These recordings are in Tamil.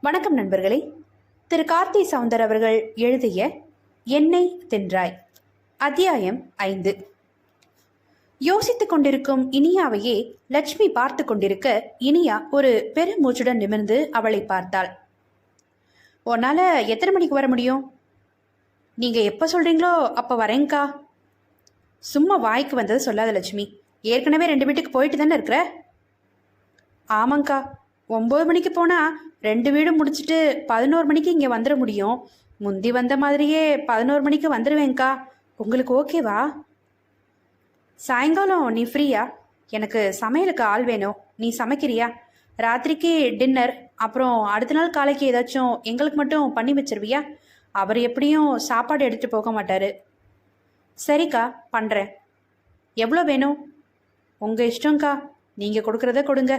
வணக்கம் நண்பர்களே. திரு கார்த்தி சவுந்தர் அவர்கள் எழுதிய எண்ணெய் தின்றாய் அத்தியாயம் ஐந்து. யோசித்துக் கொண்டிருக்கும் இனியாவையே லட்சுமி பார்த்து கொண்டிருக்க இனியா ஒரு பெருமூச்சுடன் நிமிர்ந்து அவளை பார்த்தாள். உன்னால எத்தனை மணிக்கு வர முடியும்? நீங்க எப்ப சொல்றீங்களோ அப்ப வரேங்க்கா சும்மா வாய்க்கு வந்தது சொல்லாத லட்சுமி. ஏற்கனவே ரெண்டு வீட்டுக்கு போயிட்டு தானே இருக்கிற? ஆமாங்க்கா ஒம்பது மணிக்கு போனால் ரெண்டு வீடும் முடிச்சிட்டு பதினோரு மணிக்கு இங்கே வந்துட முடியும். முந்தி வந்த மாதிரியே பதினோரு மணிக்கு வந்துடுவேங்க்கா உங்களுக்கு ஓகேவா? சாயங்காலம் நீ ஃப்ரீயா? எனக்கு சமையலுக்கு ஆள் வேணும். நீ சமைக்கிறியா? ராத்திரிக்கு டின்னர் அப்புறம் அடுத்த நாள் காலைக்கு ஏதாச்சும் எங்களுக்கு மட்டும் பண்ணி வச்சிருவியா? அவர் எப்படியும் சாப்பாடு எடுத்துகிட்டு போக மாட்டார். சரிக்கா பண்ணுறேன் எவ்வளோ வேணும்? உங்கள் இஷ்டம்க்கா. நீங்கள் கொடுக்குறத கொடுங்க.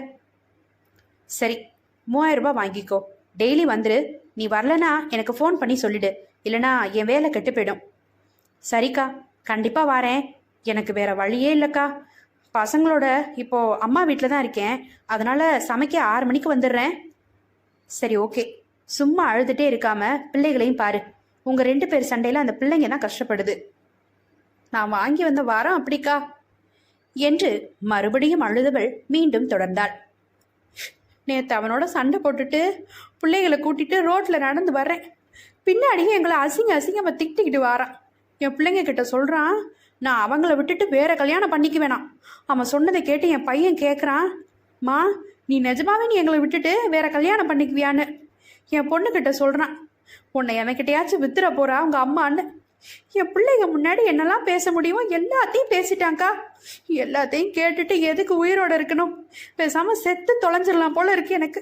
சரி மூவாயிரம் ரூபாய் வாங்கிக்கோ. டெய்லி வந்துரு. நீ வரலனா எனக்கு ஃபோன் பண்ணி சொல்லிடு. இல்லைனா என் வேலை கெட்டு போயிடும். சரிக்கா கண்டிப்பாக வாரேன். எனக்கு வேற வழியே இல்லைக்கா. பசங்களோட இப்போ அம்மா வீட்டில் தான் இருக்கேன். அதனால சமைக்க ஆறு மணிக்கு வந்துடுறேன். சரி ஓகே. சும்மா அழுதுகிட்டே இருக்காம பிள்ளைகளையும் பாரு. உங்க ரெண்டு பேர் சண்டையில அந்த பிள்ளைங்க தான் கஷ்டப்படுது. நான் வாங்கி வந்த வாரம் அப்படிக்கா. என்று மறுபடியும் அழுதவள் மீண்டும் தொடர்ந்தாள். நேற்று அவனோட சண்டை போட்டுட்டு பிள்ளைகளை கூட்டிட்டு ரோட்டில் நடந்து வர்றேன். பின்னாடியே எங்களை அசிங்க அசிங்கமாக திட்டிக்கிட்டு வாரான். என் பிள்ளைங்க கிட்ட சொல்கிறான் நான் அவங்கள விட்டுட்டு வேற கல்யாணம் பண்ணிக்க வேணாம். அவன் சொன்னதை கேட்டு என் பையன் கேட்குறான் மா நீ நிஜமாவே நீ எங்களை விட்டுட்டு வேற கல்யாணம் பண்ணிக்குவியான்னு? என் பொண்ணுக்கிட்ட சொல்கிறான் உன்னை எனக்கிட்டையாச்சும் வித்துற போறா உங்க அம்மான்னு. என் பிள்ளைங்க முன்னாடி என்னெல்லாம் பேச முடியுமோ எல்லாத்தையும் பேசிட்டாங்க்கா எல்லாத்தையும் கேட்டுட்டு எதுக்கு உயிரோட இருக்கணும்? பேசாம செத்து தொலைஞ்சிடலாம் போல இருக்கு எனக்கு.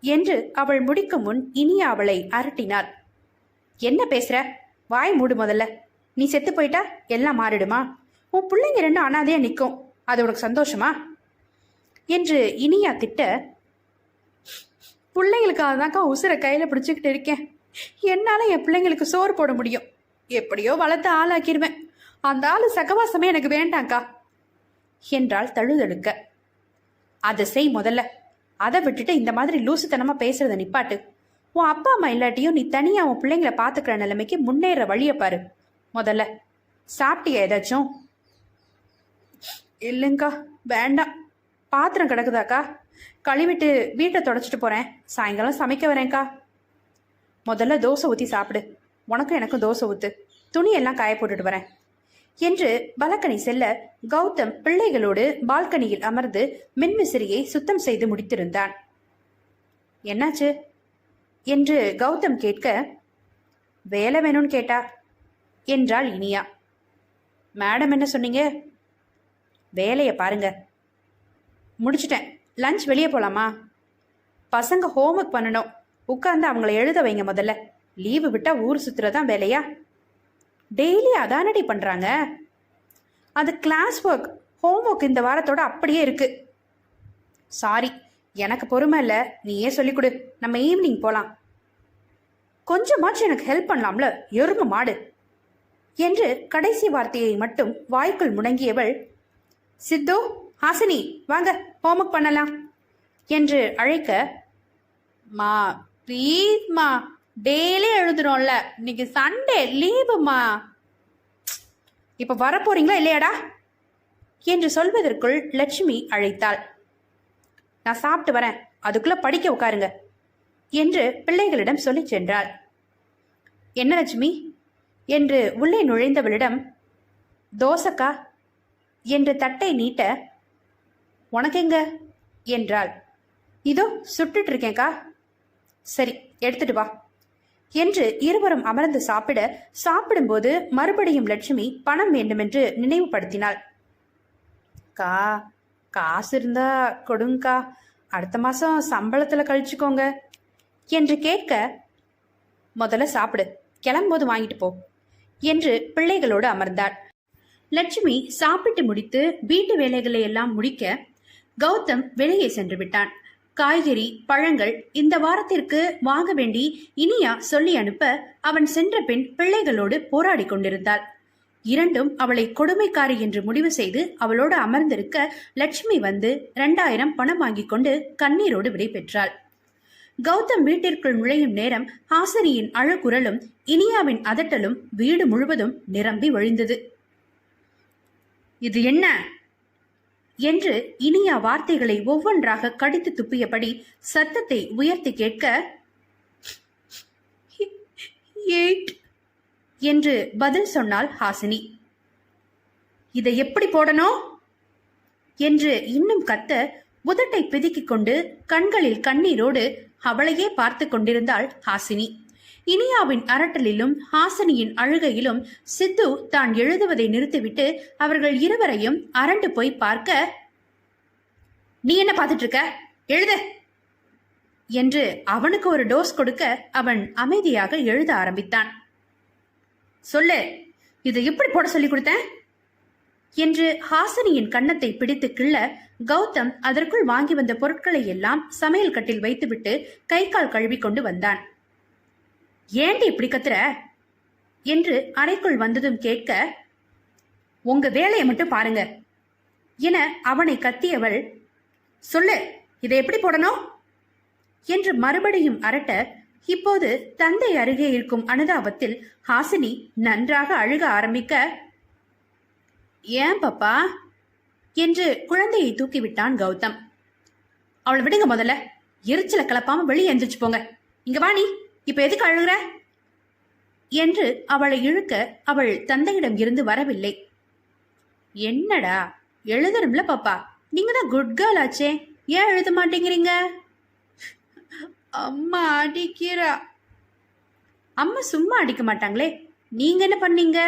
என்று அவள் முடிக்கும் முன் இனியா அவளை அரட்டினாள். என்ன பேசுற? வாய் மூடு முதல்ல. நீ செத்து போயிட்டா எல்லாம் மாறிடுமா? உன் பிள்ளைங்க ரெண்டும் அனாதையா நிற்கும் அது உனக்கு சந்தோஷமா? என்று இனியா திட்ட பிள்ளைங்களுக்காக தான்க்கா உசுரை கையில் பிடிச்சிக்கிட்டு இருக்கேன். என்னால் என் பிள்ளைங்களுக்கு சோறு போட முடியும். எப்படியோ வளர்த்து ஆளாக்கிடுவேன். அந்த ஆளு சகவாசமே எனக்கு வேண்டாங்க்கா. என்றாள் தழுதழுக்க. அதை செய் முதல்ல. அதை விட்டுட்டு இந்த மாதிரி லூசுத்தனமா பேசுறத நிப்பாட்டு. உன் அப்பா அம்மா இல்லாட்டியும் நீ தனியா உன் பிள்ளைங்களை பாத்துக்கிற நிலைமைக்கு முன்னேற வழியை பாரு. முதல்ல சாப்பிட்டியா ஏதாச்சும்? இல்லைங்க்கா வேண்டாம். பாத்திரம் கிடக்குதாக்கா கழுவிட்டு வீட்டை தொடச்சிட்டு போறேன். சாயங்காலம் சமைக்க வரேன்க்கா. முதல்ல தோசை ஊற்றி சாப்பிடு. உனக்கும் எனக்கும் தோசை ஊத்து. துணியெல்லாம் காய போட்டுட்டு வரேன். என்று பலக்கனி செல்ல கௌதம் பிள்ளைகளோடு பால்கனியில் அமர்ந்து மின்விசிறியை சுத்தம் செய்து முடித்திருந்தான். என்னாச்சு? என்று கௌதம் கேட்க வேலை வேணும்னு கேட்டா என்றாள் இனியா. மேடம் என்ன சொன்னீங்க? வேலையை பாருங்க. முடிச்சிட்டேன். லஞ்ச் வெளியே போலாமா? பசங்க ஹோம்ஒர்க் பண்ணணும். உட்காந்து அவங்கள எழுத வைங்க முதல்ல. லீவு விட்டா ஊர் சுத்துறதான் வேலையா? டெய்லி அதானடி பண்றாங்க? அது கிளாஸ் ஒர்க் ஹோம் ஒர்க் இந்த வாரத்தோட அப்படியே இருக்கு. சாரி எனக்கு பொறுமை இல்லை. நீயே சொல்லிக் கொடு. நம்ம ஈவினிங் போலாம். கொஞ்சமாச்சும் எனக்கு ஹெல்ப் பண்ணலாம்ல. எரும மாடு. என்று கடைசி வார்த்தையை மட்டும் வாய்க்குள் முடங்கியவள் சித்து ஹாசினி வாங்க ஹோம்ஒர்க் பண்ணலாம். என்று அழைக்க மா ப்ளீஸ்மா டெய்லி எழுதுறோம்ல. இன்னைக்கு சண்டே லீவுமா இப்போ வரப்போறீங்களா இல்லையாடா? என்று சொல்வதற்குள் லட்சுமி அழைத்தாள். நான் சாப்பிட்டு வரேன். அதுக்குள்ள படிக்க உட்காருங்க என்று பிள்ளைகளிடம் சொல்லிச் சென்றாள். என்ன லட்சுமி? என்று உள்ளே நுழைந்தவளிடம் தோசக்கா? என்று தட்டை நீட்ட உனக்கெங்க? என்றாள். இதோ சுட்டுட்டு இருக்கேன்க்கா. சரி எடுத்துட்டு வா. என்று இருவரும் அமர்ந்து சாப்பிட சாப்பிடும்போது மறுபடியும் லட்சுமி பணம் வேண்டுமென்று நினைவுபடுத்தினாள். கா காசு இருந்தா கொடுங்கக்கா. அடுத்த மாசம் சம்பளத்துல கழிச்சுக்கோங்க என்று கேட்க முதல்ல சாப்பிடு கிளம்போது வாங்கிட்டு போ என்று பிள்ளைகளோடு அமர்ந்தாள். லட்சுமி சாப்பிட்டு முடித்து வீட்டு வேலைகளை எல்லாம் முடிக்க கௌதம் வெளியே சென்று விட்டான். காய்கறி பழங்கள் இந்த வாரத்திற்கு வாங்க வேண்டி இனியா சொல்லி அனுப்ப அவன் சென்ற பின் பிள்ளைகளோடு போராடி கொண்டிருந்தாள். இரண்டும் அவளை கொடுமைக்காரி என்று முடிவு செய்து அவளோடு அமர்ந்திருக்க லட்சுமி வந்து இரண்டாயிரம் பணம் வாங்கிக் கொண்டு கண்ணீரோடு விடைபெற்றாள் கௌதம் வீட்டிற்குள் நுழையும் நேரம் ஹாசினியின் அழுகுரலும் இனியாவின் அதட்டலும் வீடு முழுவதும் நிரம்பி வழிந்தது இது என்ன? என்று இனியா வார்த்தைகளை ஒவ்வொன்றாக கடித்து துப்பியபடி சத்தத்தை உயர்த்தி கேட்க எயிட் என்று பதில் சொன்னாள் ஹாசினி. இதை எப்படி போடணும் என்று இன்னும் கத்த உதட்டை பிதுக்கிக் கொண்டு கண்களில் கண்ணீரோடு அவளையே பார்த்து கொண்டிருந்தாள் ஹாசினி. இனியாவின் அரட்டலிலும் ஹாசனியின் அழுகையிலும் சித்து தான் எழுதுவதை நிறுத்திவிட்டு அவர்கள் இருவரையும் அரண்டு போய் பார்க்க நீ என்ன பார்த்துட்டு இருக்க எழுத! என்று அவனுக்கு ஒரு டோஸ் கொடுக்க அவன் அமைதியாக எழுத ஆரம்பித்தான். சொல்லு இது எப்படி போட சொல்லி கொடுத்தேன்? என்று ஹாசினியின் கன்னத்தை பிடித்து கிள்ள கௌதம் அதற்குள் வாங்கி வந்த பொருட்களை எல்லாம் சமையல் கட்டில் வைத்துவிட்டு கை கால் கழுவி கொண்டு வந்தான். ஏண்டி இப்படி கத்துற? என்று அறைக்குள் வந்ததும் கேட்க உங்க வேலையை மட்டும் பாருங்க என அவனை கத்தியவள் சொல்லு இதை எப்படி போடணும்? என்று மறுபடியும் அரட்ட இப்போது தந்தை அருகே இருக்கும் அனுதாபத்தில் ஹாசினி நன்றாக அழுக ஆரம்பிக்க ஏன் பாப்பா? என்று குழந்தையை தூக்கிவிட்டான் கௌதம். அவளை விடுங்க முதல்ல எரிச்சல கிளப்பாம வெளியே எந்திரிச்சு போங்க. இங்க வா நீ. இப்ப எதுக்கு அழுகிற? என்று அவளை இழுக்க அவள் தந்தையிடம் இருந்து வரவில்லை. என்னடா? எழுதணும்ல பாப்பா. நீங்க தான் குட் கேர்ள் ஆச்சே. ஏன் எழுத மாட்டேங்கிறீங்க? அம்மா அடிக்கிறா. அம்மா சும்மா அடிக்க மாட்டாங்களே. நீங்க என்ன பண்ணீங்க?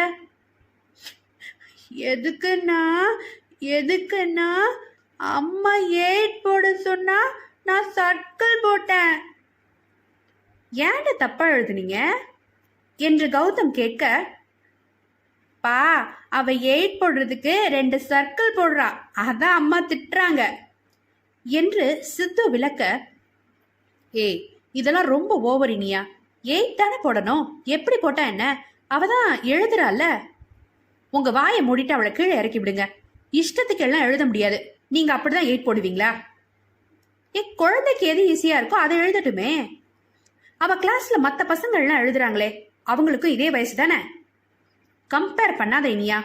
எதுக்குன்னா எதுக்குன்னா அம்மா எயிட் போட சொன்னா நான் சர்க்கிள் போட்டேன். ஏண்ட தப்பா எழுதுனீங்க? என்று கௌதம் கேட்க பா அவ எயிட் போடுறதுக்கு ரெண்டு சர்க்கிள் போடுறா. அதான் அம்மா திட்டுறாங்க. என்று சித்து விளக்க ஏய் இதெல்லாம் ரொம்ப ஓவர் இனியா. எயிட் தானே போடணும்? எப்படி போட்டா என்ன? அவ தான் எழுதுறால உங்க வாயை மூடிட்டு அவளை கீழே இறக்கி விடுங்க. இஷ்டத்துக்கு எல்லாம் எழுத முடியாது. நீங்க அப்படிதான் எயிட் போடுவீங்களா? ஏ குழந்தைக்கு எது ஈஸியா இருக்கோ அதை எழுதட்டுமே. அவ கிளாஸ்ல மத்த பசங்க எல்லாம் எழுதுறாங்களே அவங்களுக்கும் இதே வயசு தானே? கம்பேர் பண்ணாத இனியா.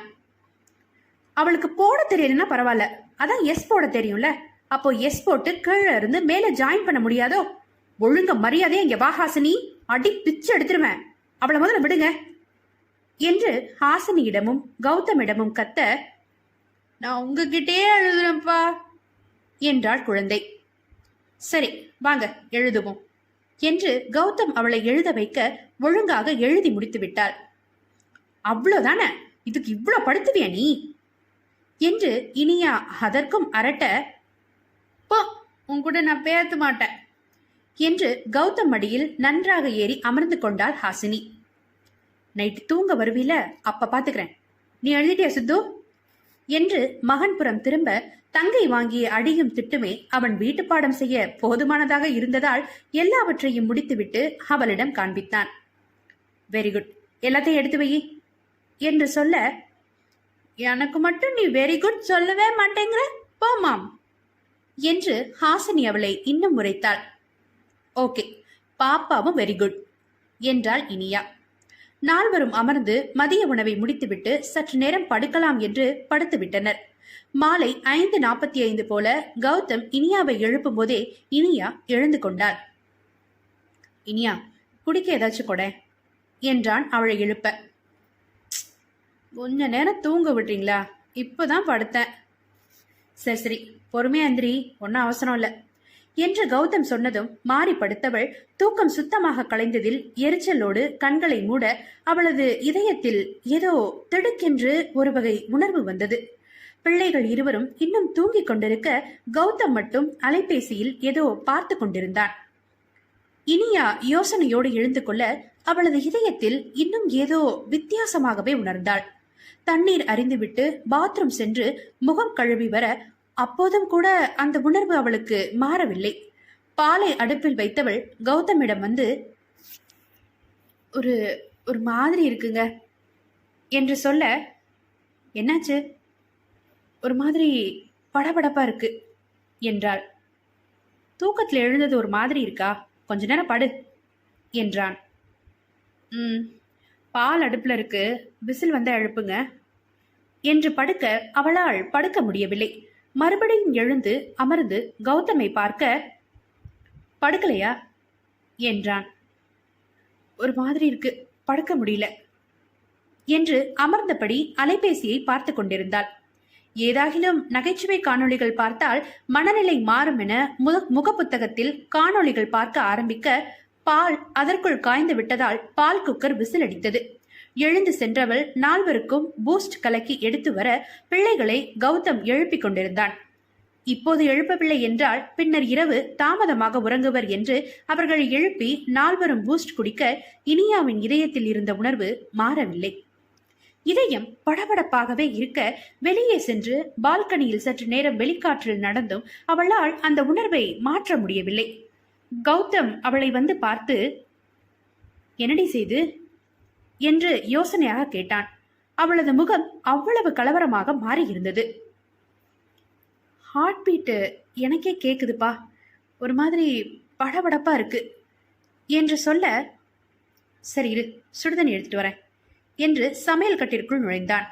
அவளுக்கு போட தெரியலன்னா பரவாயில்ல. அதான் எஸ் போட தெரியும்ல. அப்போ எஸ் போட்டு கீழே இருந்து மேலே ஜாயின் பண்ண முடியாதோ? ஒழுங்க மரியாதையா இங்க வா ஹாசினி. அடி பிச்சு எடுத்துருவேன். அவளை முதல்ல விடுங்க. என்று ஹாசினியிடமும் கௌதமிடமும் கத்த நான் உங்ககிட்டயே எழுதுறேன்ப்பா என்றாள் குழந்தை. சரி வாங்க எழுதுவோம். என்று கௌதம் அவளை எழுத வைக்க ஒழுங்காக எழுதி முடித்து விட்டாள் அவ்வளோதானே? இதுக்கு இவ்வளோ படுத்துவியா நீ? என்று இனியா அதற்கும் அரட்ட போ உன் கூட நான் பேத்து மாட்டேன் என்று கௌதம் மடியில் நன்றாக ஏறி அமர்ந்து கொண்டாள் ஹாசினி. நைட்டு தூங்க வருவீல? அப்ப பாத்துக்கிறேன். நீ எழுதிட்டியா சித்து? என்று மகன்புறம் திரும்ப தங்கை வாங்கிய அடியும் திட்டுமே அவன் வீட்டு பாடம் செய்ய போதுமானதாக இருந்ததால் எல்லாவற்றையும் முடித்துவிட்டு அவளிடம் காண்பித்தான். வெரி குட் எல்லாத்தையும் எடுத்து வை என்று சொல்ல எனக்கு மட்டும் நீ வெரி குட் சொல்லவே மாட்டேங்கிற? போமாம் என்று ஹாசினி அவளை இன்னும் உரைத்தாள். ஓகே பாப்பாவும் வெரி குட் என்றாள் இனியா. நால்வரும் அமர்ந்து மதிய உணவை முடித்துவிட்டு சற்று நேரம் படுக்கலாம் என்று படுத்துவிட்டனர். மாலை ஐந்து நாற்பத்தி ஐந்து போல கௌதம் இனியாவை எழுப்பும் போதே இனியா எழுந்து கொண்டாள் இனியா குடிக்க ஏதாச்சும் கொட? என்றான் அவளை எழுப்ப. கொஞ்ச நேரம் தூங்க விட்டீங்களா? இப்போதான் படுத்தேன். சரி சரி. பொறுமையா எந்திரி. ஒன்றும் அவசரம் இல்லை. என்று கௌதம் சொன்னதும் மாறி படுத்தவள் தூக்கம் சுத்தமாக கலைந்ததில் எரிச்சலோடு கண்களை மூட அவளது இதயத்தில் ஏதோ திடுக்கென்று ஒரு வகை உணர்வு வந்தது. பிள்ளைகள் இருவரும் இன்னும் தூங்கிக் கொண்டிருக்க கௌதம் மட்டும் அலைபேசியில் ஏதோ பார்த்து கொண்டிருந்தான். இனியா யோசனையோடு எழுந்து கொள்ள அவளது இதயத்தில் இன்னும் ஏதோ வித்தியாசமாகவே உணர்ந்தாள். தண்ணீர் அறிந்துவிட்டு பாத்ரூம் சென்று முகம் கழுவி வர அப்போதும் கூட அந்த உணர்வு அவளுக்கு மாறவில்லை. பாலை அடுப்பில் வைத்தவள் கௌதமிடம் வந்து ஒரு ஒரு மாதிரி இருக்குங்க என்று சொல்ல என்னாச்சு? ஒரு மாதிரி படபடப்பா இருக்கு என்றாள். தூக்கத்தில் எழுந்தது ஒரு மாதிரி இருக்கா? கொஞ்ச நேரம் படு என்றான். ம் பால் அடுப்பில் இருக்கு. விசில் வந்தால் எழுப்புங்க என்று படுக்க அவளால் படுக்க முடியவில்லை. மறுபடியும் எழுந்து அமர்ந்து கௌதமை பார்க்க படுக்கலையா? என்றான். ஒரு மாதிரி இருக்கு. படுக்க முடியல. என்று அமர்ந்தபடி அலைபேசியை பார்த்து கொண்டிருந்தாள். ஏதாகிலும் நகைச்சுவை காணொளிகள் பார்த்தால் மனநிலை மாறும் என முக புத்தகத்தில் காணொளிகள் பார்க்க ஆரம்பிக்க பால் அதற்குள் காய்ந்து விட்டதால் பால் குக்கர் விசில் அடித்தது. எழுந்து சென்றவள் நால்வருக்கும் பூஸ்ட் கலக்கி எடுத்து வர பிள்ளைகளை கௌதம் எழுப்பிக் கொண்டிருந்தான். இப்போது எழுப்பவில்லை என்றால் பின்னர் இரவு தாமதமாக உறங்குவர் என்று அவர்களை எழுப்பி நால்வரும் பூஸ்ட் குடிக்க இனியாவின் இதயத்தில் இருந்த உணர்வு மாறவில்லை. இதயம் படபடப்பாகவே இருக்க வெளியே சென்று பால்கனியில் சற்று நேரம் வெளிக்காற்றில் நடந்தும் அவளால் அந்த உணர்வை மாற்ற முடியவில்லை. கௌதம் அவளை வந்து பார்த்து என்னடி செய்து? என்று யோசனையாக கேட்டான். அவளது முகம் அவ்வளவு கலவரமாக மாறியிருந்தது. ஹார்ட் பீட்டு எனக்கே கேக்குதுப்பா. ஒரு மாதிரி படபடப்பா இருக்கு என்று சொல்ல சரி இரு சுடுதண்ணி எடுத்துட்டு வரேன் என்று சமையல் கட்டிற்குள் நுழைந்தான்.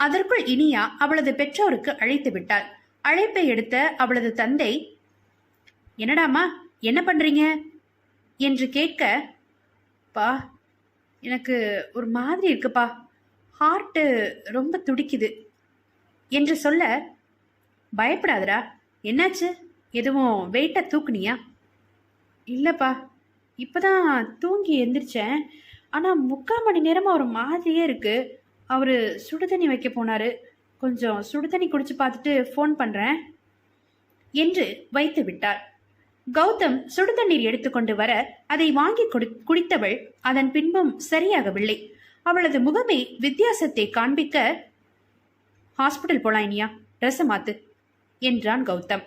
அதற்குள் இனியா அவளது பெற்றோருக்கு அழைத்து விட்டாள். அழைப்பை எடுத்த அவளது தந்தை என்னடாமா என்ன பண்றீங்க? என்று கேட்க பா எனக்கு ஒரு மாதிரி இருக்குப்பா. ஹார்ட்டு ரொம்ப துடிக்குது. என்று சொல்ல பயப்படாதரா என்னாச்சு? எதுவும் வெயிட்டாக தூக்குனியா? இல்லைப்பா. இப்பதான் தூங்கி எந்திரிச்சேன். ஆனால் முக்கால் மணி நேரமாக ஒரு மாதிரியே இருக்கு. அவர் சுடுதண்ணி வைக்க போனாரு. கொஞ்சம் சுடுதண்ணி குடிச்சு பார்த்துட்டு ஃபோன் பண்ணுறேன் என்று வைத்து விட்டாள் கௌதம் சுடுதண்ணீர் எடுத்துக்கொண்டு வர அதை வாங்கி குடி- குடித்தவள் அதன் பின்பும் சரியாகவில்லை. அவளது முகமே வித்தியாசத்தை காண்பிக்க ஹாஸ்பிட்டல் போலாயினியா? ரசமாத்து ட்ரெஸ்ஸை மாத்து என்றான் கௌதம்.